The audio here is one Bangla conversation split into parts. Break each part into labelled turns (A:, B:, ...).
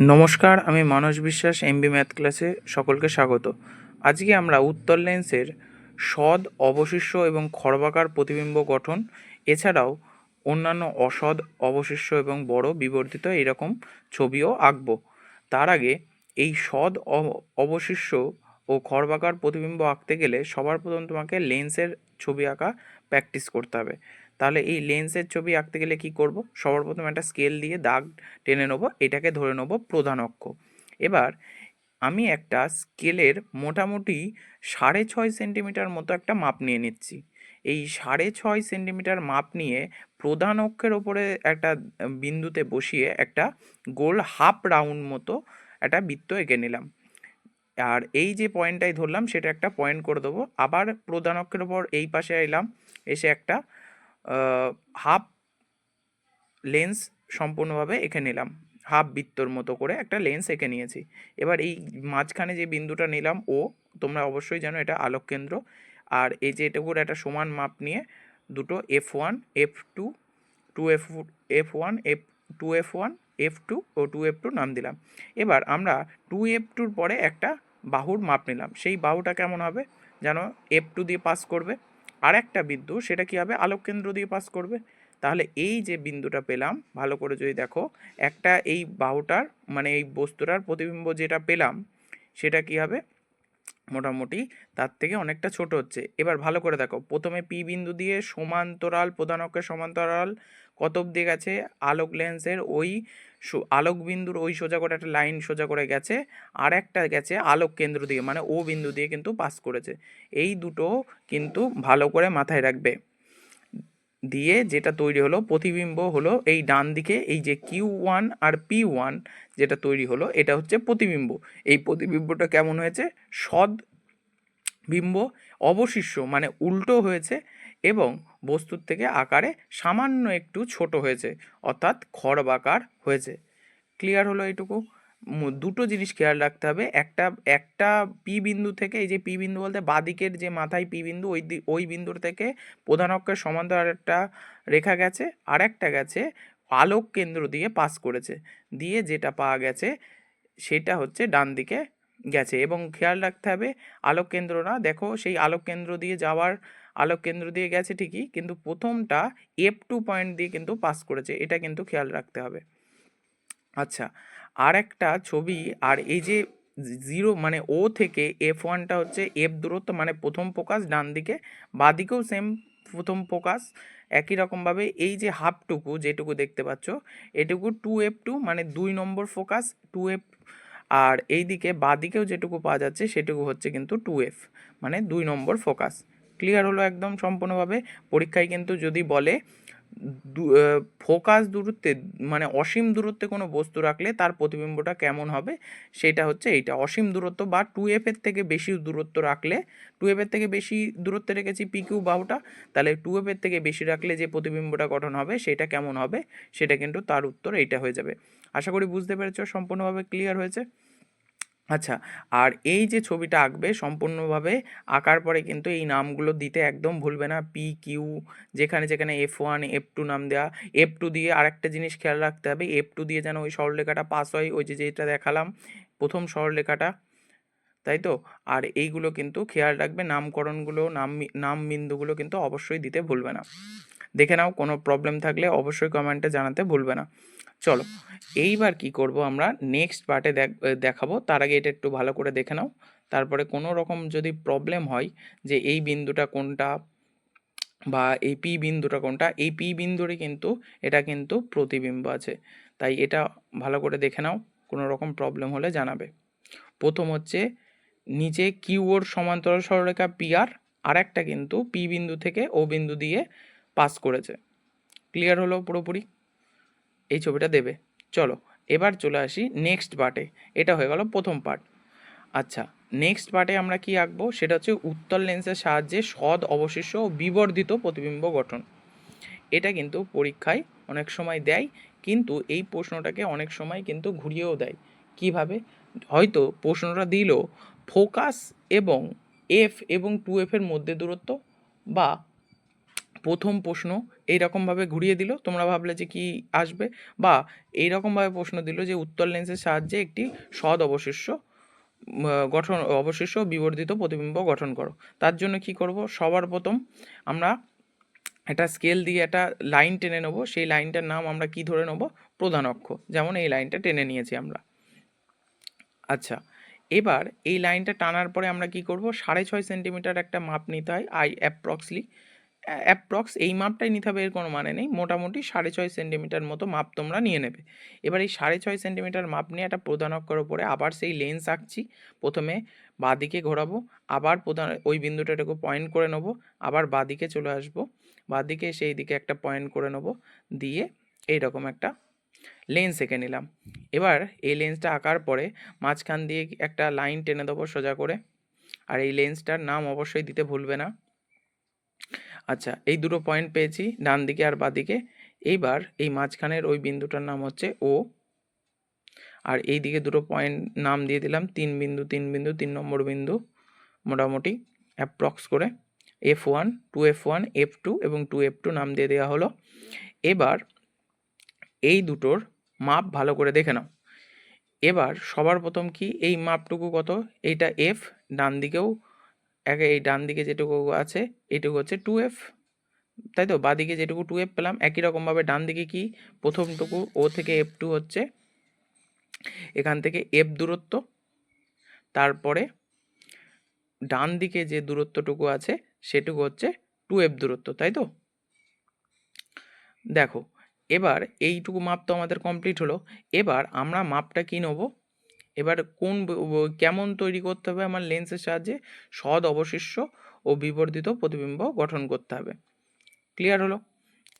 A: নমস্কার, আমি মানস বিশ্বাস এমবি ম্যাথ ক্লাসে সকলকে স্বাগত। আজকে আমরা উত্তর লেন্সের সদ, অবশিষ্ট এবং খর্বাকার প্রতিবিম্ব গঠন, এছাড়াও অন্যান্য অসদ, অবশিষ্ট এবং বড় বিবর্তিত এরকম ছবিও আঁকবো। তার আগে এই সদ, অ- অবশিষ্ট ও খর্বাকার প্রতিবিম্ব আঁকতে গেলে সবার প্রথম তোমাকে লেন্সের ছবি আঁকা প্র্যাকটিস করতে হবে। তাহলে এই লেন্সের ছবি আঁকতে গেলে কি করব? সবার প্রথম একটা স্কেল দিয়ে দাগ টেনে নেব, এটাকে ধরে নেব প্রধান অক্ষ। এবার আমি একটা স্কেলের মোটামুটি সাড়ে ছয় সেন্টিমিটার মতো একটা মাপ নিয়ে নিচ্ছি। এই সাড়ে ছয় সেন্টিমিটার মাপ নিয়ে প্রধান অক্ষের ওপরে একটা বিন্দুতে বসিয়ে একটা গোল হাফ রাউন্ড মতো একটা বৃত্ত এঁকে নিলাম। আর এই যে পয়েন্টটাই ধরলাম, সেটা একটা পয়েন্ট করে দেবো। আবার প্রধান অক্ষের ওপর এই পাশে এলাম, এসে একটা হাফ লেন্স সম্পূর্ণভাবে এঁকে নিলাম। হাফ বৃত্তর মতো করে একটা লেন্স এঁকে নিয়েছি। এবার এই মাঝখানে যে বিন্দুটা নিলাম, ও, তোমরা অবশ্যই জানো এটা আলোক কেন্দ্র আর এই যে এটুকুর একটা সমান মাপ নিয়ে দুটো F one F two two F F one F two F one F two O two F two নাম দিলাম। এবার আমরা টু এফ টুর পরে একটা বাহুর মাপ নিলাম। সেই বাহুটা কেমন হবে? যেন এফ টু দিয়ে পাস করবে। আর একটা বিন্দু, সেটা কী হবে? আলোককেন্দ্র দিয়ে পাস করবে। তাহলে এই যে বিন্দুটা পেলাম, ভালো করে যদি দেখো, একটা এই বাহুটার মানে এই বস্তুটার প্রতিবিম্ব যেটা পেলাম, সেটা কি হবে? মোটামুটি তার থেকে অনেকটা ছোট হচ্ছে। এবার ভালো করে দেখো, প্রথমে পি বিন্দু দিয়ে সমান্তরাল, প্রধান অক্ষের সমান্তরাল কত অব্দি গেছে? আলোক লেন্সের ওই আলোক বিন্দুর ওই সোজা করে একটা লাইন সোজা করে গেছে, আর একটা গেছে আলোক কেন্দ্র দিয়ে মানে ও বিন্দু দিয়ে কিন্তু পাস করেছে। এই দুটো কিন্তু ভালো করে মাথায় রাখবে। দিয়ে যেটা তৈরি হলো, প্রতিবিম্ব হলো এই ডান দিকে, এই যে কিউ ওয়ান আর পি ওয়ান যেটা তৈরি হলো, এটা হচ্ছে প্রতিবিম্ব। এই প্রতিবিম্বটা কেমন হয়েছে? সদ বিম্ব অবশিষ্ট মানে উল্টো হয়েছে এবং বস্তুর থেকে আকারে সামান্য একটু ছোট হয়েছে, অর্থাৎ খড়বাকার হয়েছে। ক্লিয়ার হলো এইটুকু? দুটো জিনিস খেয়াল রাখতে হবে। একটা একটা পি বিন্দু থেকে, এই যে পি বিন্দু বলতে বাদিকের যে মাথায় পি বিন্দু, ওই ওই বিন্দুর থেকে প্রধান অক্ষের সমান্তরাল একটা রেখা গেছে আর একটা গেছে আলোক কেন্দ্র দিয়ে পাস করেছে। দিয়ে যেটা পাওয়া গেছে, সেটা হচ্ছে ডান দিকে গেছে। এবং খেয়াল রাখতে হবে, আলোক কেন্দ্র না, দেখো সেই আলোক কেন্দ্র দিয়ে যাওয়ার আলোক কেন্দ্র দিয়ে গেছে ঠিকই, কিন্তু প্রথমটা এফ টু পয়েন্ট দিয়ে কিন্তু পাস করেছে, এটা কিন্তু খেয়াল রাখতে হবে। আচ্ছা আর একটা ছবি, আর এই যে জিরো মানে ও থেকে এফ ওয়ানটা হচ্ছে এফ দূরত্ব মানে প্রথম ফোকাস ডান দিকে বাদিকেও সেম প্রথম ফোকাস একই রকমভাবে এই যে হাফটুকু যেটুকু দেখতে পাচ্ছ, এটুকু টু এফ টু মানে দুই নম্বর ফোকাস টু এফ আর এই দিকে বাদিকেও যেটুকু পাওয়া যাচ্ছে, সেটুকু হচ্ছে কিন্তু টু এফ মানে দুই নম্বর ফোকাস ক্লিয়ার হলো একদম সম্পূর্ণভাবে। পরীক্ষায় কিন্তু যদি বলে ফোকাস দূরত্বে মানে অসীম দূরত্বে কোনো বস্তু রাখলে তার প্রতিবিম্বটা কেমন হবে, সেটা হচ্ছে এইটা। অসীম দূরত্ব বা টু এফের থেকে বেশি দূরত্ব রাখলে টু এফের থেকে বেশি দূরত্বে রেখেছি পিকিউ বাহুটা, তাহলে টু এফের থেকে বেশি রাখলে যে প্রতিবিম্বটা গঠন হবে, সেটা কেমন হবে, সেটা কিন্তু তার উত্তর এইটা হয়ে যাবে। আশা করি বুঝতে পেরেছ, সম্পূর্ণভাবে ক্লিয়ার হয়েছে। আচ্ছা আর এই যে ছবিটা আঁকবে সম্পূর্ণভাবে আঁকার পরে কিন্তু এই নামগুলো দিতে একদম ভুলবে না। পি কিউ যেখানে যেখানে এফ ওয়ান এফ টু নাম দেওয়া এফ টু দিয়ে আরেকটা জিনিস খেয়াল রাখতে হবে। এফ টু দিয়ে যেন ওই সরলরেখাটা পাস হয়, ওই যে যেটা দেখালাম, প্রথম সরলরেখাটা। তাই তো? আর এইগুলো কিন্তু খেয়াল রাখবে, নামকরণগুলো, নাম নাম বিন্দুগুলো কিন্তু অবশ্যই দিতে ভুলবে না। দেখে নাও, কোনো প্রবলেম থাকলে অবশ্যই কমেন্টে জানাতে ভুলবে না। চলো, এইবার কি করব আমরা? নেক্সট পার্টে দেখাবো। তার আগে এটা একটু ভালো করে দেখে নাও। তারপরে কোনো রকম যদি প্রবলেম হয় যে এই বিন্দুটা কোনটা বা এই পি বিন্দুটা কোনটা, এই পি বিন্দুরই কিন্তু, এটা কিন্তু প্রতিবিম্ব আছে। তাই এটা ভালো করে দেখে নাও। কোনো রকম প্রবলেম হলে জানাবে। প্রথম হচ্ছে নিচে কিউ ওর সমান্তরাল সরলরেখা পি আর আর একটা কিন্তু পি বিন্দু থেকে ও বিন্দু দিয়ে পাস করেছে। ক্লিয়ার হলো পুরোপুরি? এই ছবিটা দেবে। চলো, এবার চলে আসি নেক্সট পার্টে এটা হয়ে গেল প্রথম পার্ট আচ্ছা নেক্সট পার্টে আমরা কি আঁকবো? সেটা হচ্ছে উত্তল লেন্সের সাহায্যে সদ, অবশিষ্ট ও বিবর্ধিত প্রতিবিম্ব গঠন। এটা কিন্তু পরীক্ষায় অনেক সময় দেয়, কিন্তু এই প্রশ্নটাকে অনেক সময় কিন্তু ঘুরিয়েও দেয়। কীভাবে? হয়তো প্রশ্নটা দিল ফোকাস এবং এফ এবং টু এফের মধ্যে দূরত্ব বা প্রথম প্রশ্ন এইরকমভাবে ঘুরিয়ে দিল, তোমরা ভাবলে যে কি আসবে বা এইরকমভাবে প্রশ্ন দিল যে উত্তর লেন্সের সাহায্যে একটি সদ অবশিষ্ট গঠন অবশিষ্ট বিবর্ধিত প্রতিবিম্ব গঠন করো। তার জন্য কি করব? সবার প্রথম আমরা একটা স্কেল দিয়ে একটা লাইন টেনে নেব, সেই লাইনটার নাম আমরা কি ধরে নেব? প্রধান অক্ষ। যেমন এই লাইনটা টেনে নিয়েছি আমরা। আচ্ছা এবার এই লাইনটা টানার পরে আমরা কি করব? সাড়ে ছয় সেন্টিমিটার একটা মাপ নিতে হয় আই অ্যাপ্রক্সলি অ্যাপ্রক্স এই মাপটাই নিতে হবে, এর কোনো মানে নেই। মোটামুটি সাড়ে ছয় সেন্টিমিটার মতো মাপ তোমরা নিয়ে নেবে। এবার এই সাড়ে ছয় সেন্টিমিটার মাপ নিয়ে একটা প্রধান অক্ষর ওপরে আবার সেই লেন্স আঁকছি। প্রথমে বাঁদিকে ঘোরাবো, আবার প্রধান, ওই বিন্দুটাটাকে পয়েন্ট করে নেব, আবার বাঁদিকে চলে আসব। বাঁদিকে সেই দিকে একটা পয়েন্ট করে নেব, দিয়ে এইরকম একটা লেন্স এঁকে নিলাম। এবার এই লেন্সটা আঁকার পরে মাঝখান দিয়ে একটা লাইন টেনে দেবো সোজা করে। আর এই লেন্সটার নাম অবশ্যই দিতে ভুলবে না। আচ্ছা এই দুটো পয়েন্ট পেয়েছি ডান দিকে আর বাঁদিকে। এইবার এই মাঝখানের ওই বিন্দুটার নাম হচ্ছে ও আর এই দিকে দুটো পয়েন্ট নাম দিয়ে দিলাম, তিন বিন্দু তিন বিন্দু, তিন নম্বর বিন্দু, মোটামুটি অ্যাপ্রক্স করে। F one two F one F two এবং টু এফ টু নাম দিয়ে দেওয়া হলো। এবার এই দুটোর মাপ ভালো করে দেখে নাও। এবার সবার প্রথম কি, এই মাপটুকু কত? এইটা এফ ডান দিকেও এক এই ডান দিকে যেটুকু আছে এইটুকু হচ্ছে টু এফ তাই তো বাদিকে যেটুকু টু এফ পেলাম, একই রকমভাবে ডান দিকে কি? প্রথমটুকু ও থেকে এফ টু হচ্ছে, এখান থেকে এফ দূরত্ব, তারপরে ডান দিকে যে দূরত্বটুকু আছে, সেটুকু হচ্ছে টু এফ দূরত্ব তাই তো দেখো, এবার এইটুকু মাপ তো আমাদের কমপ্লিট হলো, এবার আমরা মাপটা কী নেব? এবার কোন কেমন তৈরি করতে হবে আমার লেন্সের সাহায্যে? সদ অবশিষ্ট ও বিবর্ধিত প্রতিবিম্ব গঠন করতে হবে। ক্লিয়ার হলো?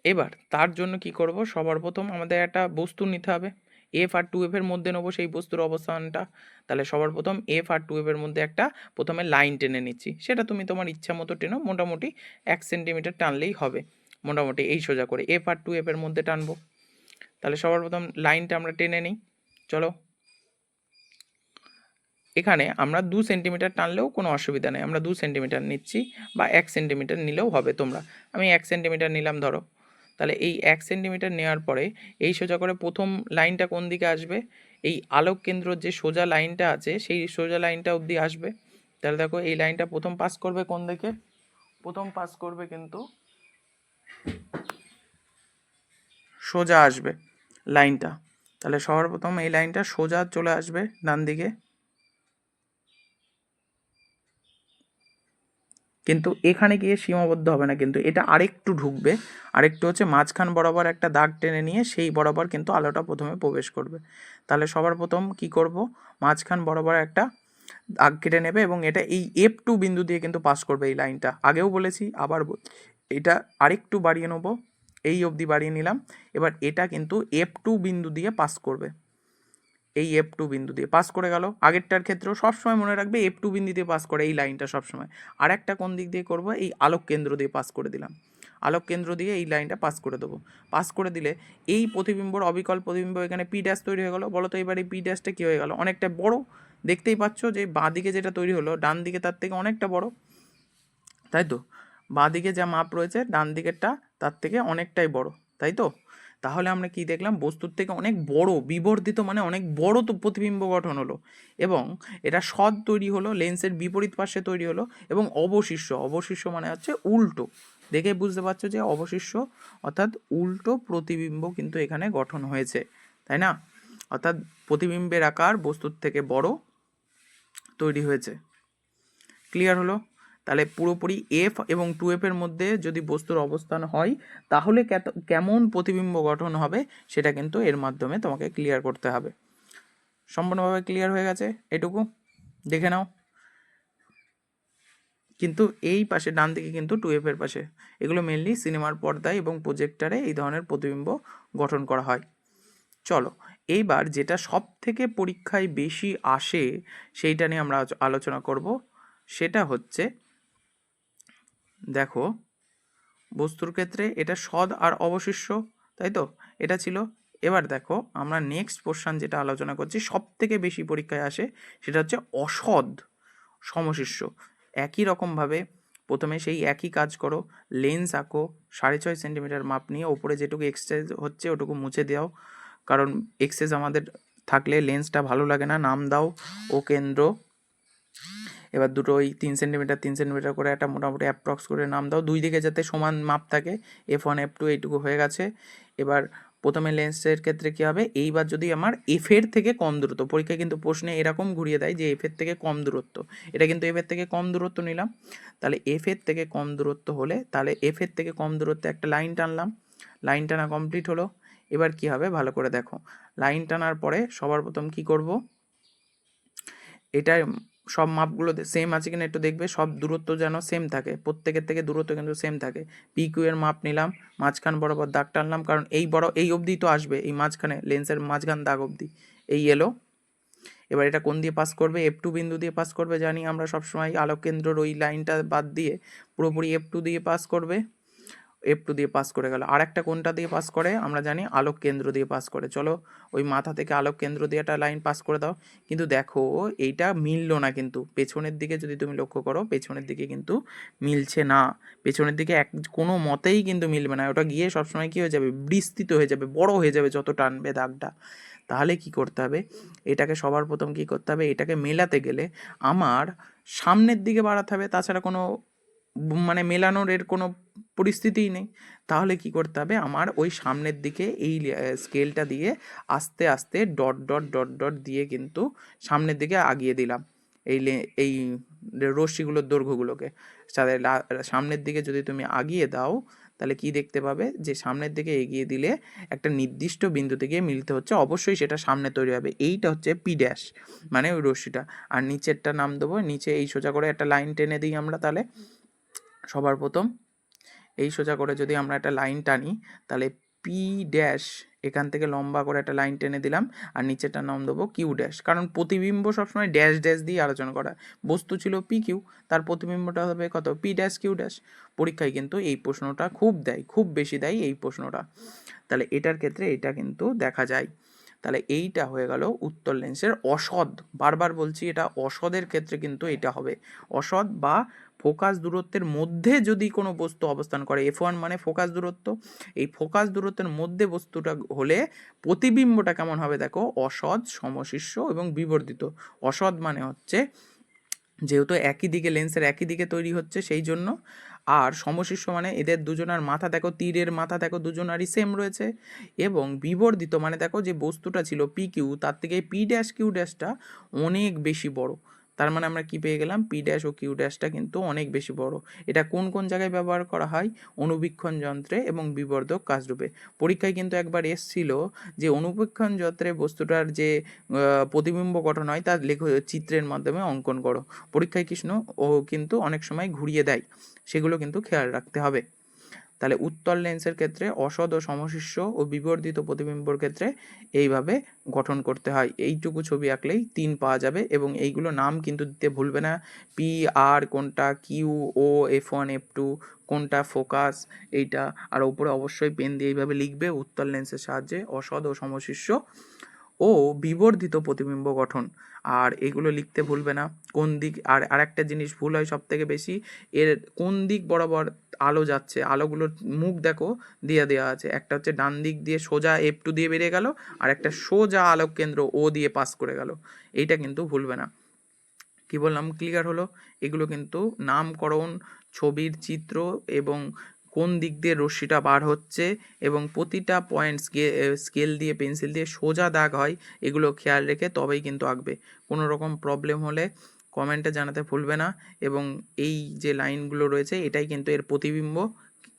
A: এবার তার জন্য কি করব? সবার প্রথম আমাদের একটা বস্তু নিতে হবে। এফ আর টু এফের মধ্যে নেব সেই বস্তুর অবস্থানটা। তাহলে সবার প্রথম এফ আর টু এফের মধ্যে একটা প্রথমে লাইন টেনে নিচ্ছি। সেটা তুমি তোমার ইচ্ছা মতো টেনো, মোটামুটি এক সেন্টিমিটার টানলেই হবে। মোটামুটি এই সোজা করে এফ আর টু এফের মধ্যে টানবো। তাহলে সবার প্রথম লাইনটা আমরা টেনে নিই। চলো। এখানে আমরা দু সেন্টিমিটার টানলেও কোনো অসুবিধা নেই। আমরা দু সেন্টিমিটার নিচ্ছি বা এক সেন্টিমিটার নিলেও হবে তোমরা। আমি এক সেন্টিমিটার নিলাম ধরো। তাহলে এই এক সেন্টিমিটার নেওয়ার পরে এই সোজা করে প্রথম লাইনটা কোন দিকে আসবে? এই আলোক কেন্দ্র যে সোজা লাইনটা আছে, সেই সোজা লাইনটা অবধি আসবে। তাহলে দেখো এই লাইনটা প্রথম পাস করবে কোন দিকে? প্রথম পাস করবে কিন্তু সোজা আসবে লাইনটা। তাহলে সবার প্রথম এই লাইনটা সোজা চলে আসবে ডান দিকে। কিন্তু এখানে গিয়ে সীমাবদ্ধ হবে না কিন্তু। এটা আরেকটু ঢুকবে, আরেকটু হচ্ছে মাঝখান বরাবর একটা দাগ টেনে নিয়ে সেই বরাবর কিন্তু আলোটা প্রথমে প্রবেশ করবে। তাহলে সবার প্রথম কি করব? মাঝখান বরাবর একটা দাগ কেটে নেবে এবং এটা এই এফ টু বিন্দু দিয়ে কিন্তু পাস করবে এই লাইনটা। আগেও বলেছি, আবার এটা আরেকটু বাড়িয়ে নেব। এই অবধি বাড়িয়ে নিলাম। এবার এটা কিন্তু এফ টু বিন্দু দিয়ে পাস করবে। এই এফ টু বিন্দু দিয়ে পাস করে গেল। আগেরটার ক্ষেত্রেও সবসময় মনে রাখবে এফ টু বিন্দু দিয়ে পাস করে এই লাইনটা সবসময়। আর একটা কোন দিক দিয়ে করব? এই আলোক কেন্দ্র দিয়ে পাস করে দিলাম। আলোক কেন্দ্র দিয়ে এই লাইনটা পাস করে দেবো। পাস করে দিলে এই প্রতিবিম্বর, অবিকল প্রতিবিম্ব এখানে পি ড্যাশ তৈরি হয়ে গেল। বলো তো এবার এই পি ড্যাশটা কী হয়ে গেল? অনেকটা বড়। দেখতেই পাচ্ছ যে বাঁ দিকে যেটা তৈরি হলো, ডান দিকে তার থেকে অনেকটা বড়। তাই তো? বাঁ দিকে যা মাপ রয়েছে, ডান দিকেরটা তার থেকে অনেকটাই বড়। তাই তো? তাহলে আমরা কি দেখলাম? বস্তুর থেকে অনেক বড়, বিবর্ধিত মানে অনেক বড় তো প্রতিবিম্ব গঠন হলো এবং এটা সদ তৈরি হলো, লেন্সের বিপরীত পাশে তৈরি হলো এবং অবশিষ্ট অবশিষ্ট মানে হচ্ছে উল্টো। দেখে বুঝতে পারছ যে অবশিষ্ট অর্থাৎ উল্টো প্রতিবিম্ব কিন্তু এখানে গঠন হয়েছে, তাই না? অর্থাৎ প্রতিবিম্বের আকার বস্তুর থেকে বড় তৈরি হয়েছে। ক্লিয়ার হলো? তাহলে পুরোপুরি এফ এবং টু এফের মধ্যে যদি বস্তুর অবস্থান হয়, তাহলে কেমন প্রতিবিম্ব গঠন হবে সেটা কিন্তু এর মাধ্যমে তোমাকে ক্লিয়ার করতে হবে। সম্পূর্ণভাবে ক্লিয়ার হয়ে গেছে? এটুকু? দেখে নাও। কিন্তু এই পাশে, ডান দিকে কিন্তু টু এফের পাশে। এগুলো মেনলি সিনেমার পর্দায় এবং প্রজেক্টারে এই ধরনের প্রতিবিম্ব গঠন করা হয়। চলো, এইবার যেটা সব থেকে পরীক্ষায় বেশি আসে, সেইটা নিয়ে আমরা আলোচনা করব। সেটা হচ্ছে দেখো, বস্তুর ক্ষেত্রে এটা সদ আর অবশিষ্ট, তাই তো? এটা ছিল, এবার দেখো, আমরা নেক্সট পোর্শন যেটা আলোচনা করছি সব থেকে বেশি পরীক্ষায় আসে, সেটা হচ্ছে অসদ সমশিষ্য একই রকমভাবে প্রথমে সেই একই কাজ করো লেন্স আঁকো, সাড়ে ছয় সেন্টিমিটার মাপ নিয়ে, ওপরে যেটুকু এক্সেস হচ্ছে, ওটুকু মুছে দাও। কারণ এক্সেস আমাদের থাকলে লেন্সটা ভালো লাগে না, নাম দাও, ও কেন্দ্র। এবার দুটো ওই তিন সেন্টিমিটার তিন সেন্টিমিটার করে একটা মোটামুটি অ্যাপ্রক্স করে নাম দাও। দুই দিকে যাতে সমান মাপ থাকে এফ ওয়ান এফ টু এইটুকু হয়ে গেছে। এবার প্রথমে লেন্সের ক্ষেত্রে কী হবে? এইবার যদি আমার এফের থেকে কম দূরত্ব, পরীক্ষায় কিন্তু প্রশ্নে এরকম ঘুরিয়ে দেয় যে এফের থেকে কম দূরত্ব। এটা কিন্তু এফের থেকে কম দূরত্ব নিলাম। তাহলে এফের থেকে কম দূরত্ব হলে, তাহলে এফের থেকে কম দূরত্বে একটা লাইন টানলাম। লাইন টানা কমপ্লিট হলো। এবার কি হবে? ভালো করে দেখো। লাইন টানার পরে সবার প্রথম কি করব? এটা সব মাপগুলো সেম আছে কিনা একটু দেখবে, সব দূরত্ব যেন সেম থাকে। প্রত্যেকের থেকে দূরত্ব কিন্তু সেম থাকে। পি কিউ এর মাপ নিলাম, মাঝখান বরাবর দাগ টানলাম কারণ এই বড়, এই অবধি তো আসবে, এই মাঝখানে লেন্সের মাঝখান দাগ অবধি। এই এলো। এবার এটা কোন দিয়ে পাস করবে? এফ টু বিন্দু দিয়ে পাস করবে, জানি আমরা সবসময় আলোক কেন্দ্রর ওই লাইনটা বাদ দিয়ে পুরোপুরি এফ টু দিয়ে পাস করবে। এফ টু দিয়ে পাস করে গেল। আর একটা কোনটা দিয়ে পাস করে? আমরা জানি আলোক কেন্দ্র দিয়ে পাস করে। চলো ওই মাথা থেকে আলোক কেন্দ্র দিয়ে একটা লাইন পাস করে দাও। কিন্তু দেখো, এইটা মিললো না কিন্তু। পেছনের দিকে যদি তুমি লক্ষ্য করো, পেছনের দিকে কিন্তু মিলছে না। পেছনের দিকে এক, কোনো মতেই কিন্তু মিলবে না। ওটা গিয়ে সবসময় কী হয়ে যাবে? বিস্তৃত হয়ে যাবে, বড় হয়ে যাবে যত টানবে দাগটা। তাহলে কি করতে হবে? এটাকে সবার প্রথম কি করতে হবে? এটাকে মেলাতে গেলে আমার সামনের দিকে বাড়াতে হবে। তাছাড়া কোনো মানে মেলানোর এর কোনো পরিস্থিতিই নেই। তাহলে কি করতে হবে? আমার ওই সামনের দিকে এই স্কেলটা দিয়ে আস্তে আস্তে ডট ডট ডট ডট দিয়ে কিন্তু সামনের দিকে আগিয়ে দিলাম। এই এই রশ্মিগুলোর দৈর্ঘ্যগুলোকে। লা- সামনের দিকে যদি তুমি আগিয়ে দাও, তাহলে কি দেখতে পাবে? যে সামনের দিকে এগিয়ে দিলে একটা নির্দিষ্ট বিন্দুতে গিয়ে মিলতে হচ্ছে। অবশ্যই সেটা সামনে তৈরি হবে। এইটা হচ্ছে পি ড্যাশ মানে ওই রশ্মিটা। আর নিচেরটা নাম দেবো। নিচে এই সোজা করে একটা লাইন টেনে দিই আমরা তাহলে। সবার প্রথম। এই সোজা করে যদি আমরা একটা লাইন টানি, তাহলে পি ড্যাশ এখান থেকে লম্বা করে একটা লাইন টেনে দিলাম, আর নিচেরটার নাম দেবো কিউ ড্যাশ কারণ প্রতিবিম্ব সবসময় ড্যাশ ড্যাশ দিয়ে আলোচনা করা। বস্তু ছিল পি কিউ তার প্রতিবিম্বটা হবে কত? পি ড্যাশ কিউ ড্যাশ পরীক্ষায় কিন্তু এই প্রশ্নটা খুব দেয়, খুব বেশি দেয় এই প্রশ্নটা। তাহলে এটার ক্ষেত্রে এটা কিন্তু দেখা যায়। তাহলে এইটা হয়ে গেল উত্তর লেন্সের অসৎ বারবার বলছি এটা অসদের ক্ষেত্রে কিন্তু এটা হবে। অসৎ বা ফোকাস দূরত্বের মধ্যে যদি কোনো বস্তু অবস্থান করে এফ ওয়ান মানে ফোকাস দূরত্ব, এই ফোকাস দূরত্বের মধ্যে বস্তুটা হলে প্রতিবিম্বটা কেমন হবে দেখো? অসৎ সমশিষ্য এবং বিবর্ধিত। অসৎ মানে হচ্ছে যেহেতু একই দিকে লেন্সের একই দিকে তৈরি হচ্ছে সেই জন্য। আর সমশিষ্য মানে এদের দুজনার মাথা দেখো, তীরের মাথা দেখো, দুজনারই সেম রয়েছে। এবং বিবর্ধিত মানে দেখো যে বস্তুটা ছিল পি কিউ তার থেকে পি ড্যাশ কিউ ড্যাশটা অনেক বেশি বড়। তার মানে আমরা কি পেয়ে গেলাম? পি ড্যাশ ও কিউ ড্যাশটা কিন্তু অনেক বেশি বড়। এটা কোন কোন জায়গায় ব্যবহার করা হয়? অনুবীক্ষণ যন্ত্রে এবং বিবর্ধক কাজরূপে। পরীক্ষায় কিন্তু একবার এসছিল যে অনুবীক্ষণ যন্ত্রে বস্তুটার যে প্রতিবিম্ব গঠন হয়, তার লেখ, চিত্রের মাধ্যমে অঙ্কন করো। পরীক্ষায় কৃষ্ণ ও কিন্তু অনেক সময় ঘুরিয়ে দেয়। সেগুলো কিন্তু খেয়াল রাখতে হবে। তাহলে উত্তল লেন্সের ক্ষেত্রে অসদ ও সমশিষ্য ও বিবর্ধিত প্রতিবিম্বর ক্ষেত্রে এইভাবে গঠন করতে হয়। এইটুকু ছবি আঁকলেই তিন পাওয়া যাবে এবং এইগুলো নাম কিন্তু দিতে ভুলবে না। পি আর কোনটা কিউ ও এফ ওয়ান এফ টু কোনটা ফোকাস এইটা। আর ওপরে অবশ্যই পেন দিয়ে এইভাবে লিখবে উত্তল লেন্সের সাহায্যে অসদ ও সমশিষ্য ও বিবর্ধিত প্রতিবিম্ব গঠন। আর এগুলো লিখতে ভুলবে না। কোন দিক, আর আরেকটা জিনিস ভুল হয় সব থেকে বেশি, এর কোন দিক বরাবর আলো যাচ্ছে? আলোগুলোর মুখ দেখো, দিয়ে দেওয়া আছে। একটা হচ্ছে ডান দিক দিয়ে সোজা এফ টু দিয়ে বেরিয়ে গেল, আর একটা সোজা আলোক কেন্দ্র ও দিয়ে পাস করে গেল। এইটা কিন্তু ভুলবে না। কি বললাম? ক্লিয়ার হলো? এগুলো কিন্তু নামকরণ, ছবির চিত্র এবং কোন দিক দিয়ে রশ্মিটা বার হচ্ছে এবং প্রতিটা পয়েন্ট স্কেল দিয়ে পেন্সিল দিয়ে সোজা দাগ হয়, এগুলো খেয়াল রেখে তবেই কিন্তু আঁকবে। কোনো রকম প্রবলেম হলে কমেন্টে জানাতে ভুলবে না এবং এই যে লাইনগুলো রয়েছে, এটাই কিন্তু এর প্রতিবিম্ব।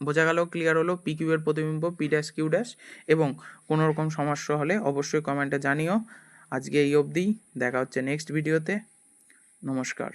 A: বোঝা গেল ক্লিয়ার হলো পি কিউ এর প্রতিবিম্ব পি ড্যাশ কিউ ড্যাশ এবং কোনো রকম সমস্যা হলে অবশ্যই কমেন্টে জানিও। আজকে এই অবধি, দেখা হচ্ছে নেক্সট ভিডিওতে নমস্কার।